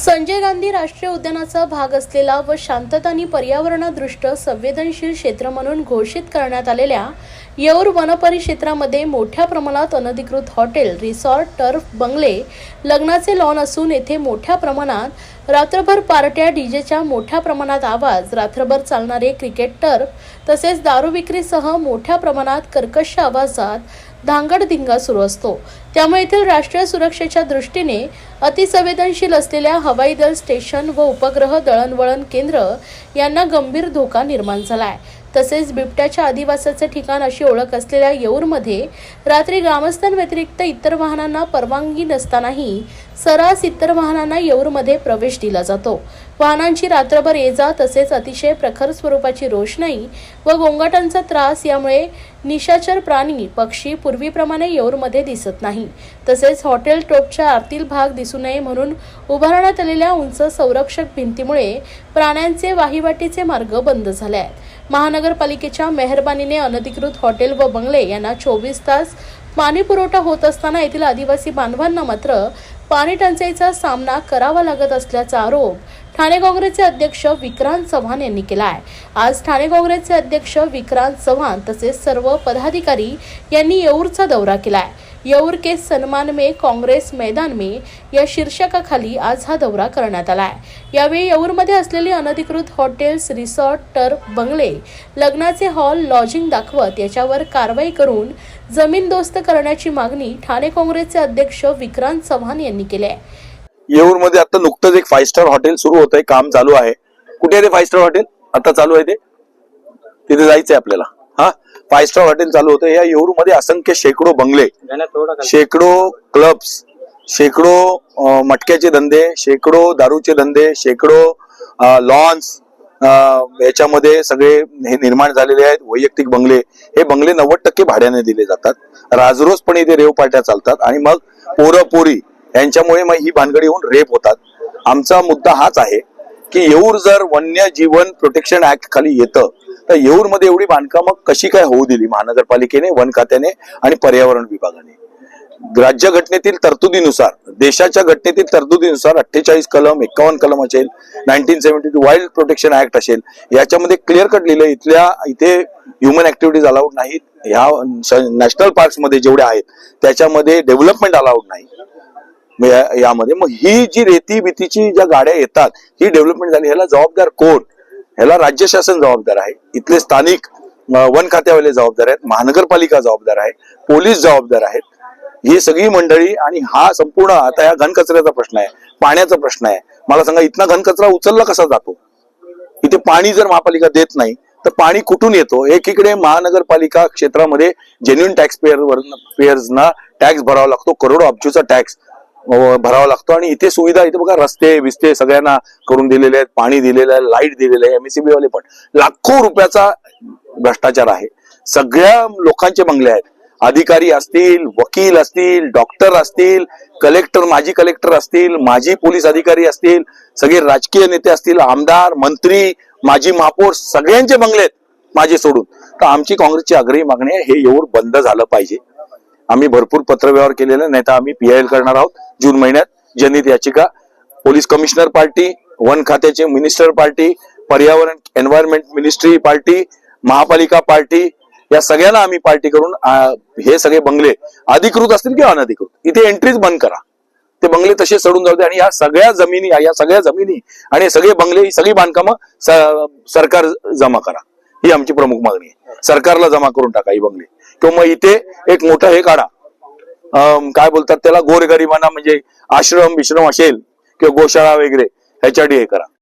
संजय गांधी राष्ट्रीय उद्यानाचा भाग असलेला व शांतता आणि पर्यावरणादृष्ट संवेदनशील क्षेत्र म्हणून घोषित करण्यात आलेल्या येऊर वनपरिक्षेत्रामध्ये मोठ्या प्रमाणात अनधिकृत हॉटेल रिसॉर्ट टर्फ बंगले लग्नाचे लॉन असून येथे मोठ्या प्रमाणात रात्रभर पार्ट्या डीजेच्या मोठ्या प्रमाणात आवाज रात्रभर चालणारे क्रिकेट टर्फ तसेच दारू विक्रीसह मोठ्या प्रमाणात कर्कश आवाजात धांगडधिंगा सुरू असतो. त्यामुळे येथील राष्ट्रीय सुरक्षेच्या दृष्टीने अतिसंवेदनशील असलेल्या हवाई दल स्टेशन व उपग्रह दळणवळण केंद्र यांना गंभीर धोका निर्माण झाला आहे तसेच बिबट्याच्या आदिवासाचे ठिकाण अशी ओळख असलेल्या येऊरमध्ये रात्री ग्रामस्थांव्यतिरिक्त इतर वाहनांना परवानगी नसतानाही सरास इतर वाहनांना येऊरमध्ये प्रवेश दिला जातो. वाहनांची रात्रभर ये जा तसेच अतिशय प्रखर स्वरूपाची रोषणाई व गोंगाटांचा त्रास यामुळे निशाचर प्राणी पक्षी पूर्वीप्रमाणे येऊरमध्ये दिसत नाही. तसेच हॉटेल टोपच्या आतील भाग दिसू नये म्हणून उभारण्यात आलेल्या उंच संरक्षक भिंतीमुळे प्राण्यांचे वाहिवाटीचे मार्ग बंद झाले आहेत. महानगरपालिकेच्या मेहरबानीने अनधिकृत हॉटेल व बंगले यांना चोवीस तास पाणी पुरवठा होत असताना येथील आदिवासी बांधवांना मात्र पाणी टंचाईचा सामना करावा लागत असल्याचा आरोप ठाणे काँग्रेसचे अध्यक्ष विक्रांत चव्हाण यांनी केला आहे. आज ठाणे काँग्रेसचे अध्यक्ष विक्रांत चव्हाण तसेच सर्व पदाधिकारी यांनी येऊरचा दौरा केला आहे येऊर के सन्मान में काँग्रेस मैदान में या शीर्षकाखाली आज हा दौरा करण्यात आला आहे यावेळी येऊरमध्ये असलेली अनधिकृत हॉटेल्स रिसॉर्ट टर्फ बंगले लग्नाचे हॉल लॉजिंग दाखवत याच्यावर कारवाई करून जमीनदोस्त करण्याची मागणी ठाणे काँग्रेसचे अध्यक्ष विक्रांत चव्हाण यांनी केली आहे. येऊरमध्ये आता नुकतंच एक फाईव्ह स्टार हॉटेल सुरू होत आहे काम चालू आहे. कुठे आहे ते फाईव्ह स्टार हॉटेल आता चालू आहे ते. तिथे जायचंय आपल्याला. हा? फाईव्ह स्टार हॉटेल चालू होतं या येऊरमध्ये असंख्य शेकडो बंगले. शेकडो क्लब्स शेकडो मटक्याचे धंदे शेकडो दारूचे धंदे शेकडो लॉन्स याच्यामध्ये सगळे हे निर्माण झालेले आहेत. वैयक्तिक बंगले. हे बंगले नव्वद टक्के भाड्याने दिले जातात. राजरोजपणे इथे रेव पार्ट्या चालतात. आणि मग पोरं पोरी यांच्यामुळे मग ही भानगडी होऊन रेप होतात. आमचा मुद्दा हाच आहे की येऊर जर वन्य जीवन प्रोटेक्शन ऍक्ट खाली येतं तर येऊरमध्ये एवढी बांधकामं कशी काय होऊ दिली? महानगरपालिकेने वन खात्याने आणि पर्यावरण विभागाने. राज्य घटनेतील तरतुदीनुसार देशाच्या घटनेतील तरतुदीनुसार अठ्ठेचाळीस कलम एकावन्न कलम असेल nineteen seventy two wild protection act असेल याच्यामध्ये क्लिअर कट लिहिलं इथल्या इथे ह्युमन ऍक्टिव्हिटीज अलाउड नाहीत. ह्या नॅशनल पार्कमध्ये जेवढे आहेत त्याच्यामध्ये डेव्हलपमेंट अलाउड नाही. यामध्ये. मग ही जी रेती भीतीची ज्या गाड्या येतात ही डेव्हलपमेंट झाली. ह्याला जबाबदार कोण? ह्याला राज्य शासन जबाबदार आहे. इथले स्थानिक वन खात्यावाले जबाबदार आहेत. महानगरपालिका जबाबदार आहे. पोलीस जबाबदार आहेत. ही सगळी मंडळी आणि हा संपूर्ण आता या घनकचऱ्याचा प्रश्न आहे. पाण्याचा प्रश्न आहे. मला सांगा इथला घनकचरा उचलला कसा जातो? इथे पाणी जर महापालिका देत नाही तर पाणी कुठून येतो? एकीकडे महानगरपालिका क्षेत्रामध्ये जेन्युन टॅक्स पेअर पेअर्सना टॅक्स भरावा लागतो. करोडो अब्जूचा टॅक्स भरावा लागतो. आणि इथे सुविधा इथे बघा रस्ते बिस्ते सगळ्यांना करून दिलेले आहेत पाणी दिलेलं आहे लाइट दिलेलं आहे एमएससीबी वाले पण. लाखो रुपयाचा भ्रष्टाचार आहे. सगळ्या लोकांचे बंगले आहेत. अधिकारी असतील वकील असतील डॉक्टर असतील कलेक्टर माजी कलेक्टर असतील माजी पोलीस अधिकारी असतील सगळे राजकीय नेते असतील आमदार मंत्री माजी महापौर सगळ्यांचे बंगले आहेत माझे सोडून. तर आमची काँग्रेसची आग्रही मागणी आहे हे येऊर बंद झालं पाहिजे. आम्ही भरपूर पत्रव्यवहार केलेला नाही तर आम्ही पीआयएल करणार आहोत जून महिन्यात. जनित याचिका पोलीस कमिशनर पार्टी वन खात्याचे मिनिस्टर पार्टी पर्यावरण एन्व्हायरमेंट मिनिस्ट्री पार्टी महापालिका पार्टी या सगळ्यांना आम्ही पार्टी करून हे सगळे बंगले अधिकृत असतील किंवा अनधिकृत इथे एंट्रीज बंद करा. ते बंगले तसे सडून जाऊ दे आणि या सगळ्या जमिनी या सगळ्या जमिनी आणि सगळे बंगले ही सगळी बांधकामं सरकार जमा करा. ही आमची प्रमुख मागणी आहे. सरकारला जमा करून टाका ही बंगले. किंवा मग इथे एक मोठं हे काढा. अं, काय बोलतात त्याला? गोरगरिबांना म्हणजे आश्रम विश्रम असेल किंवा गोशाळा वगैरे ह्याच्यासाठी हे करा.